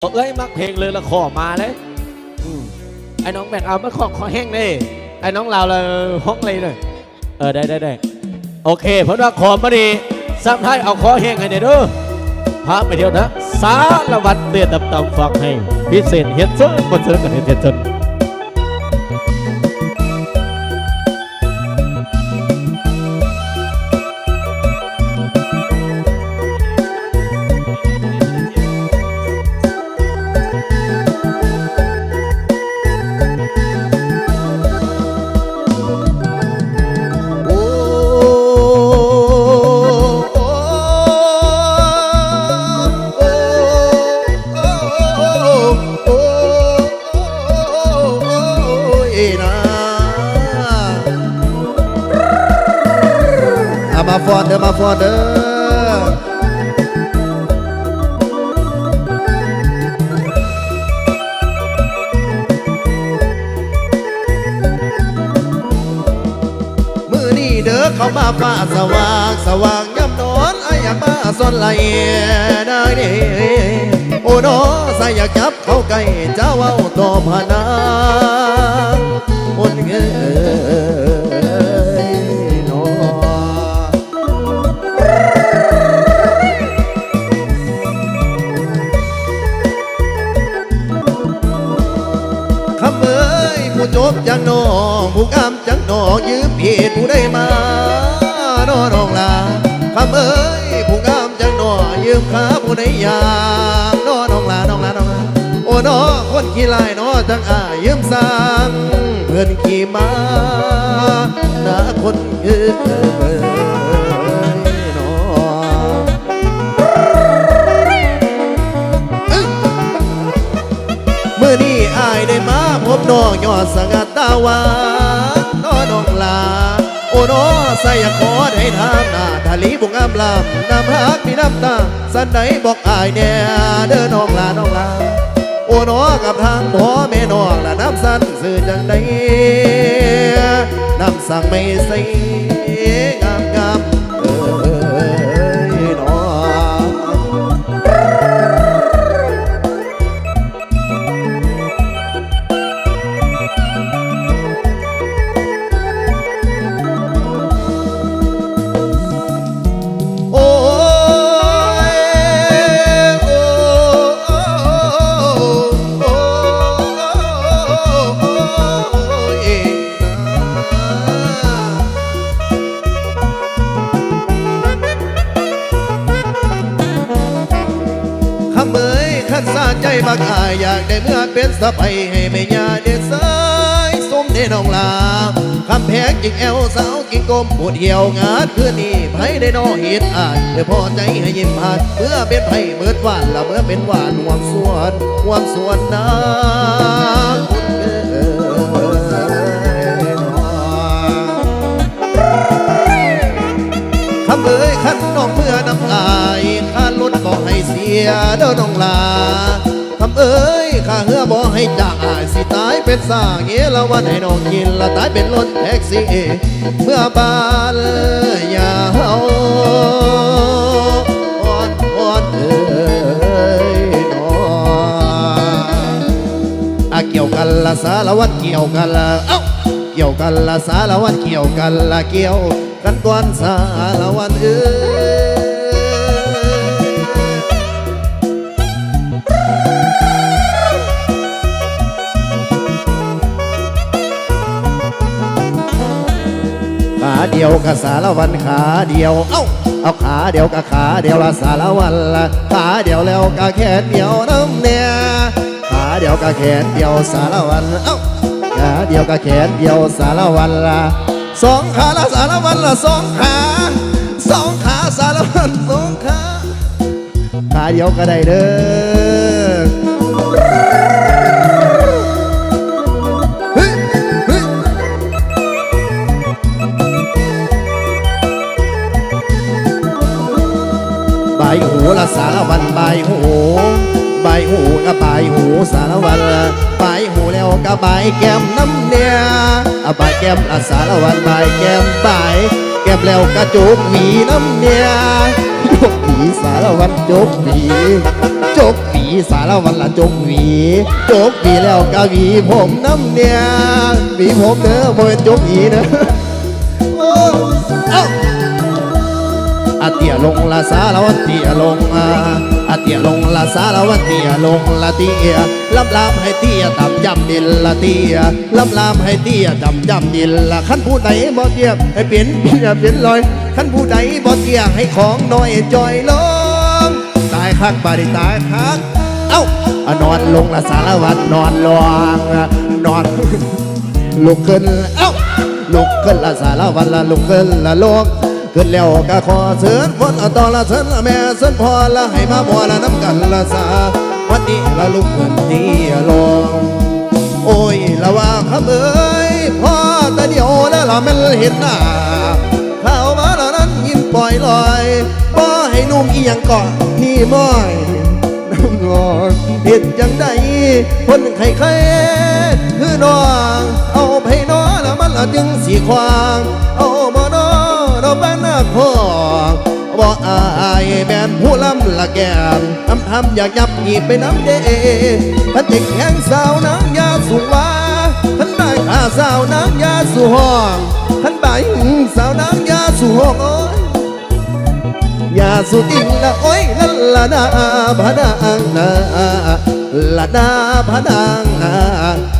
เอ้ยมักเพลงเลยละขอมาเลยอืมไอ้น้องแบกเอามาขอขอแห้งเลยไอ้น้องลาวเลยห้องเลยเลยเออได้ได้ได้โอเคเพราะว่าขอมาดีซ้ำท้ายเอาขอแห้งให้เนี่ยเด้อพาไปเที่ยวนะสารวัตรเตือนต่ำๆฟังให้พิเศษเฮ็ดเซิร์ฟบนเซิร์ฟกันเฮ็ดเฮ็ดจ ฟอนเด้อมาฟอนเด้อมือนี่เด้อเข้ามาฟ้าสว่างสว่างย่ำนอนไอ้อยากมาซ่อนไหลได้เด้โอ้นอใส่อยากจับเขาใกล้เจ้าเอาตอบหานาคนเอ้ย จบจังนองผู้กำจังนองยืมเหตุผู้ได้มานอน้องลาคำเอ้ยผู้กำจังนองยืมขาผู้ได้ยามนอนองลาน้องลาน้องลาโอ้นอคนขี้ลายนอจังอายืมสังเพื่อนขี่มาหน้าคนเอ้ น้องยอดสงัดตาวานน้อน้องลา โอ้น้อใส่ขอได้ทางหน้าทะลีบุงอามลำน้ำฮักมีน้ำตา สันใดบอกอายแน่เด้อน้องลา น้องลา โอ้น้อกับทางพ่อแม่น้องละน้ำสันสื่อจังใดน้ำสั่งไม่ใส่ ขันสาใจบักอายอยากได้เมื่อเป็นสะไปให้แม่ยาเด็ดสายสมเดน้องลาคำแพงจิงแอวสาวกิ่งกลมปวดเหี่ยวงานเพื่อนี่ไผได้นอเห็ดอายเดี๋ยวพอใจให้ยิ้มผ่านเมื่อเป็นไผเมิดหวานละเมื่อเป็นหวานห่วงสวนห่วงสวนนาคุณเอ้ยน้อคำเอ้ยขันน้องเมื่อน้ำอายข้าลดก็ให้เสีย เด้อน้องลาคำเอ้ยข้าเหือบ่ให้จากอายสิตายเป็นสาเงี้ยละวันให้น้องกินละตายเป็นรถแท็กซี่เมื่อบานอย่าเฮาอ่อนอ่อนเอ้ยน้ออะเกี่ยวกันละสารวัตรเกี่ยวกันละเอ้าเกี่ยวกันละสารวัตรเกี่ยวกันละเกี่ยวกันก่อนสารวัตรเอ้ย ขาเดียวกับสารวันขาเดียว เอ้าเอาขาเดียวกับขาเดียวละสารวันละขาเดียวแล้วกับแขนเดียวน้ำเนี่ยขาเดียวกับแขนเดียวสารวันเอ้าขาเดียวกับแขนเดียวสารวันละสองขาละสารวันละสองขาสองขาสารวันสองขาขาเดียวก็ได้เด้อ กับใบแก้มน้ำเนี่ยอะใบแก้มละสารวันใบแก้มใบแก้มแล้วกระจุกหวีน้ำเนี่ยจุกหวีสารวันจุกหวีจกหวีสารวันละจกหวีจกหวีแล้วก็หวีผมน้ำเนี่ยหวีผมเด้อบ่เป็นจกหวีเด้อโอ้เอ้าอาเตียลงละสารวัตเตียลงอาอาเตียลง ละสารวัตเตียลงละเตียลำลามให้เตียตำจำดินละเตียลำลามให้เตียจำจำดินละขั้นผู้ใดบ่เตียให้เปลี่ยนเปลี่ยนเปลี่ยนลอยขั้นผู้ใดบ่เตียให้ของน้อยจอยลงตายคักบาดตายคักเอ้านอนลงละสารวัตรนอนลงนอนลุกขึ้นเอ้าลุกขึ้นละสารวันละลุกขึ้นละลก ขึ้นแล้วก็ขอเชิญคนเอาต่อละเชิญละแม่เชิญพ่อละให้มาบัวละน้ำกันละสาวันนี้ละลุกขึ้นที่ลงโอ้ยละว่าคำเอ้ยพ่อแต่เดียวแล้วละมันเห็นหน้าข้าวมาละนั้นยิ้มปล่อยลอยพ่อให้นุ่มอีหยังก่อนนี่ม้อยน้ำงอนเห็ดจังใดคนไข้ไข้คือน้องเอาไปนอล้วมันละจึงสีควางเอา บ้านนาคองบ่อายแบนผู้ลำละแกมทำทำอยากยับหยีบไปน้ำเดพันเด็กแห่งสาวนางยาสุวาพันได้ข้าสาวนางยาสุห้องพันใบสาวนางยาสุห้องโอ้ยอย่าสุดอิงละโอ้ยละละนาพะนางนาละนาพะนางนา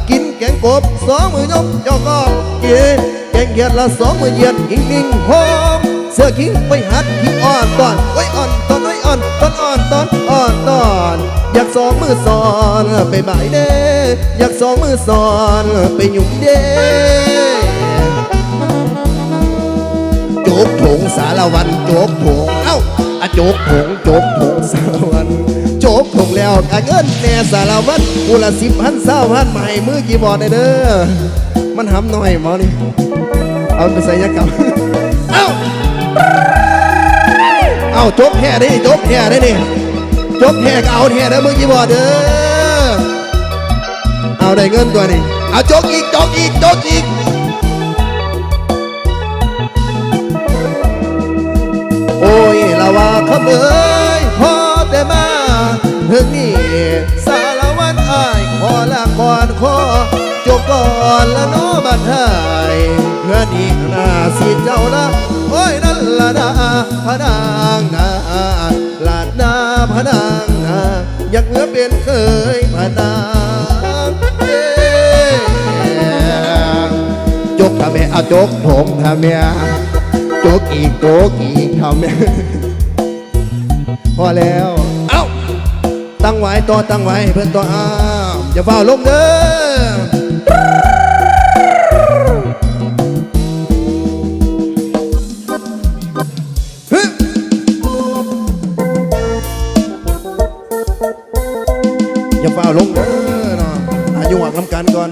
กินแกงกบสองมือยกยกก็กินแก งเขียดละสองมือเหยียดอิงนิ่งหอมเสื้อคิงไปหัดคิงอ่อนตอนโอ้อ่อนตอนโอ้อ่อนตอนอ่อนตอนอ่อนตอนอยากสองมือสอนไปบ่ายเด้อยากสองมือสอนไปหยุ่มเด้โจกถงสารวันโจกถงเอ้าอะโจกถงโจกถงสารวันโจกถงแล้วกะเงินแน่สารวันกูละสิบพันเศร้าพันใหม่มือกี่บอร์ดเด้อมันหำหน่อยมอนี่ เอาไปใส่ยักษ์กับเอ้าเอาจกแท้ได้นี่โจกแท้ได้นี่จกแท้ก็เอาแท้เด้อมือกี่บอดเด้อเอาได้เงินตัวนี้เอาจกอีกจกอีกจกอีกโอ้ยละว่าคำเอ้ยพอแต่มาถึงนี่สารวัตรอ้ายขอละก่อนขอจบก่อนละโนบัดเพื่อ หน้าสิเจ้าละโอ้ยนั่นละนาพะนางนาละนาพะนางนาอยากเหลือเป็นเคยพะนางเอ้ยจกทำแม่อาจกผมทำแม่โจกอีกโจกอีกทำเนี่ยพอแล้วเอ้าตั้งไว้ต่อตั้งไว้เพื่อนต่ออ้าวอย่าเฝ้าลงเด้อ จะเฝ้าลงเด้อเนาะอายุหักน้ำกันก่อน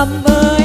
i'm number